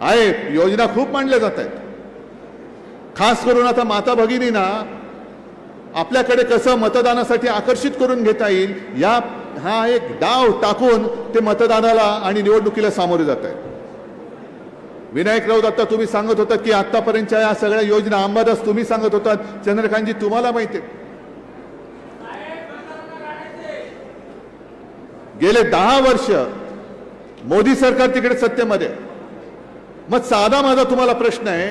आहेत योजना खूप मांडल्या जात आहेत. खास करून आता माता भगिनींना आपल्याकडे कसं मतदानासाठी आकर्षित करून घेता येईल या हा एक डाव टाकून ते मतदानाला आणि निवडणुकीला सामोरे जात आहेत. विनायक राऊत आता तुम्ही सांगत होता की आतापर्यंतच्या या सगळ्या योजना अंबादास तुम्ही सांगत होतात. चंद्रकांतजी तुम्हाला माहिती आहे. गेले दहा वर्ष मोदी सरकार तिकडे सत्तेमध्ये आहे. मग साधा माझा तुम्हाला प्रश्न आहे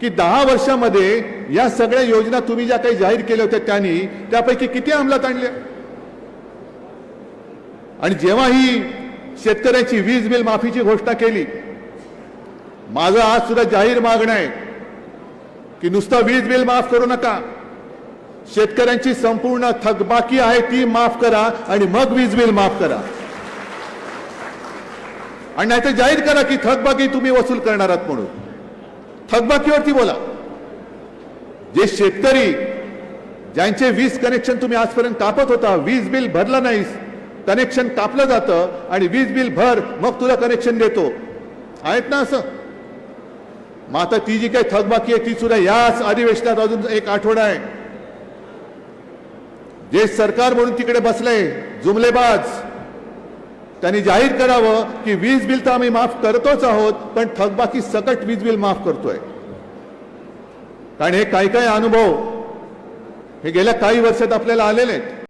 की दहा वर्षामध्ये या सगळ्या योजना तुम्ही ज्या काही जाहीर केल्या होत्या त्यांनी त्यापैकी किती अंमलात आणल्या? आणि जेव्हा ही शेतकऱ्यांची वीज बिल माफीची घोषणा केली माझं आज सुद्धा जाहीर मागणं आहे की नुसतं वीज बिल माफ करू नका. शेतकऱ्यांची संपूर्ण थकबाकी आहे ती माफ करा आणि मग वीज बिल माफ करा. आणि नाहीतर जाहीर करा की थकबाकी तुम्ही वसूल करणार आहात म्हणून. थकबाकीवरती बोला. जे शेतकरी ज्यांचे वीज कनेक्शन तुम्ही आजपर्यंत कापत होता वीज बिल भरलं नाहीस कनेक्शन कापलं जातं आणि वीज बिल भर मग तुला कनेक्शन देतो. आहेत ना असं? मग आता ती जी काही थकबाकी आहे ती सुद्धा याच अधिवेशनात अजून एक आठवडा आहे. जे सरकार म्हणून तिकडे बसलंय जुमलेबाज त्यांनी जाहीर करावं की वीज बिल तर आम्ही माफ करतोच आहोत पण थकबाकी सकट वीज बिल माफ करतोय. कारण हे काही काही अनुभव हे गेल्या काही वर्षात आपल्याला आलेले आहेत.